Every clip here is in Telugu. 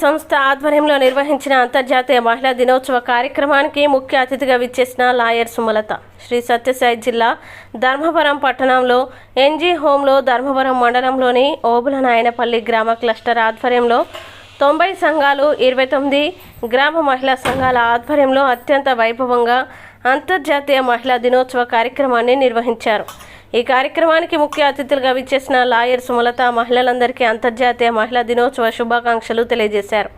సంస్థ ఆధ్వర్యంలో నిర్వహించిన అంతర్జాతీయ మహిళా దినోత్సవ కార్యక్రమానికి ముఖ్య అతిథిగా విచ్చేసిన లాయర్ సుమలత. శ్రీ సత్యసాయి జిల్లా ధర్మవరం పట్టణంలో ఎన్జీ హోంలో ధర్మవరం మండలంలోని ఓబుల నాయనపల్లి గ్రామ క్లస్టర్ ఆధ్వర్యంలో తొంభై సంఘాలు ఇరవై తొమ్మిది గ్రామ మహిళా సంఘాల ఆధ్వర్యంలో అత్యంత వైభవంగా అంతర్జాతీయ మహిళా దినోత్సవ కార్యక్రమాన్ని నిర్వహించారు. ఈ కార్యక్రమానికి ముఖ్య అతిథులుగా విచ్చేసిన లాయర్ సుమలత మహిళలందరికీ అంతర్జాతీయ మహిళా దినోత్సవ శుభాకాంక్షలు తెలియజేశారు.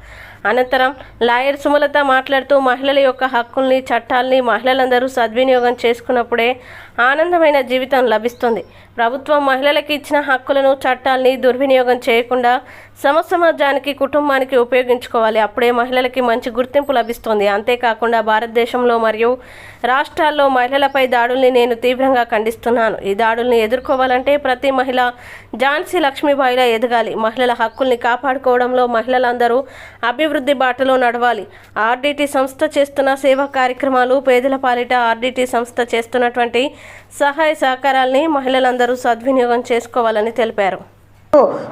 అనంతరం లాయర్ సుమలత మాట్లాడుతూ మహిళల యొక్క హక్కుల్ని చట్టాల్ని మహిళలందరూ సద్వినియోగం చేసుకున్నప్పుడే ఆనందమైన జీవితం లభిస్తుంది. ప్రభుత్వం మహిళలకు ఇచ్చిన హక్కులను చట్టాల్ని దుర్వినియోగం చేయకుండా సమ సమాజానికి కుటుంబానికి ఉపయోగించుకోవాలి. అప్పుడే మహిళలకి మంచి గుర్తింపు లభిస్తుంది. అంతేకాకుండా భారతదేశంలో మరియు రాష్ట్రాల్లో మహిళలపై దాడుల్ని నేను తీవ్రంగా ఖండిస్తున్నాను. ఈ దాడుల్ని ఎదుర్కోవాలంటే ప్రతి మహిళ ఝాన్సీ లక్ష్మీబాయిలా ఎదగాలి. మహిళల హక్కుల్ని కాపాడుకోవడంలో మహిళలందరూ అభివృద్ధి బాటలో నడవాలి. ఆర్డీటీ సంస్థ చేస్తున్న సేవా కార్యక్రమాలు పేదల పాలిట ఆర్డీటీ సంస్థ చేస్తున్నటువంటి సహాయ సహకారాల్ని మహిళలందరూ సద్వినియోగం చేసుకోవాలని తెలిపారు.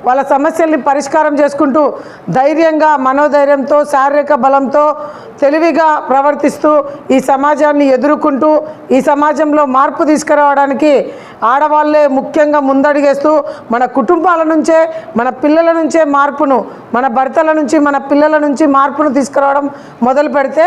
వాళ్ళ సమస్యల్ని పరిష్కారం చేసుకుంటూ ధైర్యంగా మనోధైర్యంతో శారీరక బలంతో తెలివిగా ప్రవర్తిస్తూ ఈ సమాజాన్ని ఎదుర్కొంటూ ఈ సమాజంలో మార్పు తీసుకురావడానికి ఆడవాళ్ళే ముఖ్యంగా ముందడిగేస్తూ మన కుటుంబాల నుంచే మన పిల్లల నుంచే మార్పును మన భర్తల నుంచి మన పిల్లల నుంచి మార్పును తీసుకురావడం మొదలు పెడితే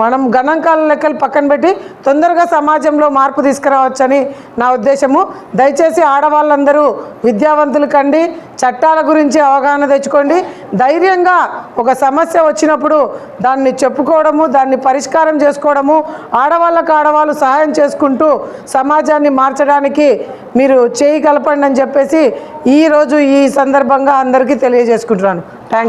మనం గణాంకాల లెక్కలు పక్కన పెట్టి తొందరగా సమాజంలో మార్పు తీసుకురావచ్చని నా ఉద్దేశము. దయచేసి ఆడవాళ్ళందరూ విద్యావంతులు తెచ్చుకోండి చట్టాల గురించి అవగాహన తెచ్చుకోండి. ధైర్యంగా ఒక సమస్య వచ్చినప్పుడు దాన్ని చెప్పుకోవడము దాన్ని పరిష్కారం చేసుకోవడము ఆడవాళ్ళకు ఆడవాళ్ళు సహాయం చేసుకుంటూ సమాజాన్ని మార్చడానికి మీరు చేయి కలపండి అని చెప్పేసి ఈరోజు ఈ సందర్భంగా అందరికీ తెలియజేసుకుంటున్నాను.